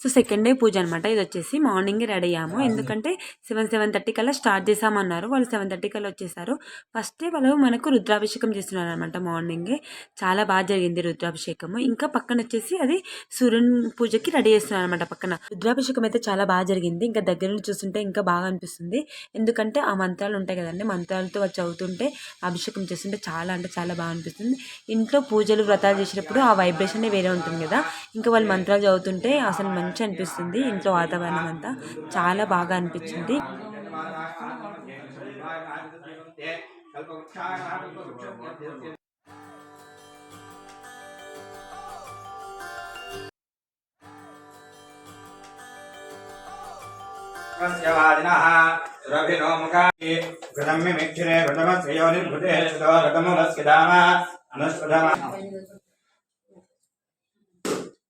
So second day పూజ అనమాట ఇది వచ్చేసి మార్నింగ్ రెడీ అయ్యాము. ఎందుకంటే సెవెన్ సెవెన్ థర్టీ కల్లా స్టార్ట్ చేసామన్నారు వాళ్ళు సెవెన్ థర్టీ కల్లా వచ్చేసారు. ఫస్ట్ డే వాళ్ళు మనకు రుద్రాభిషేకం చేస్తున్నారు అనమాట మార్నింగే చాలా బాగా జరిగింది రుద్రాభిషేకము. ఇంకా పక్కన వచ్చేసి అది సూర్యుని పూజకి రెడీ చేస్తున్నారు అనమాట పక్కన. రుద్రాభిషేకం అయితే చాలా బాగా జరిగింది. ఇంకా దగ్గర నుంచి చూస్తుంటే ఇంకా బాగా అనిపిస్తుంది. ఎందుకంటే ఆ మంత్రాలు ఉంటాయి కదండి. మంత్రాలతో వచ్చి అవుతుంటే అభిషేకం చేస్తుంటే చాలా అంటే చాలా బాగా అనిపిస్తుంది. ఇంట్లో పూజలు వ్రతాలు చేసేటప్పుడు ఆ వైబ్రేషన్ వేరే ఉంటుంది కదా. ఇంకా వాళ్ళు మంత్రాలు చదువుతుంటే అసలు మంచి అనిపిస్తుంది ఇంట్లో వాతావరణం అంతా. చాలా బాగా అనిపించింది. స్యవాదినః అనుష్పదమ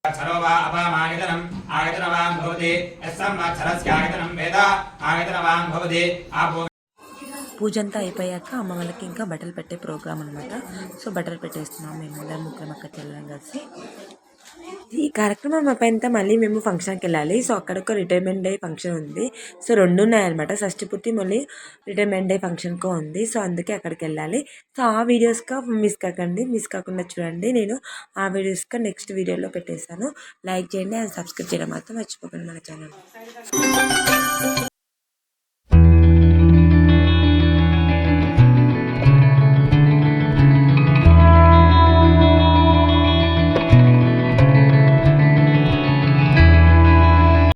అక్షరో వా అపామాయతనం ఆయతనవాన్ భవతి. యస్సమ్మక్షరస్యాయతనం వేద ఆయతనవాన్ భవతి. ఆపో పూజ అంతా అయిపోయాక అమ్మ వాళ్ళకి ఇంకా బట్టలు పెట్టే ప్రోగ్రామ్ అనమాట సో బట్టలు పెట్టేస్తున్నాం మేము అందరం ముగ్గురం అక్క చెల్లెలం కలిసి. ఈ కార్యక్రమం అయిపోయినంత మళ్ళీ మేము ఫంక్షన్కి వెళ్ళాలి. సో అక్కడ ఒక రిటైర్మెంట్ డే ఫంక్షన్ ఉంది. సో రెండు ఉన్నాయన్నమాట. షష్టి పుట్టి మళ్ళీ రిటైర్మెంట్ డే ఫంక్షన్కో ఉంది. సో అందుకే అక్కడికి వెళ్ళాలి. సో ఆ వీడియోస్గా మిస్ కాకండి. మిస్ కాకుండా చూడండి. నేను ఆ వీడియోస్గా నెక్స్ట్ వీడియోలో పెట్టేస్తాను లైక్ చేయండి అండ్ సబ్స్క్రైబ్ చేయడం మాత్రం మర్చిపోకండి మన ఛానల్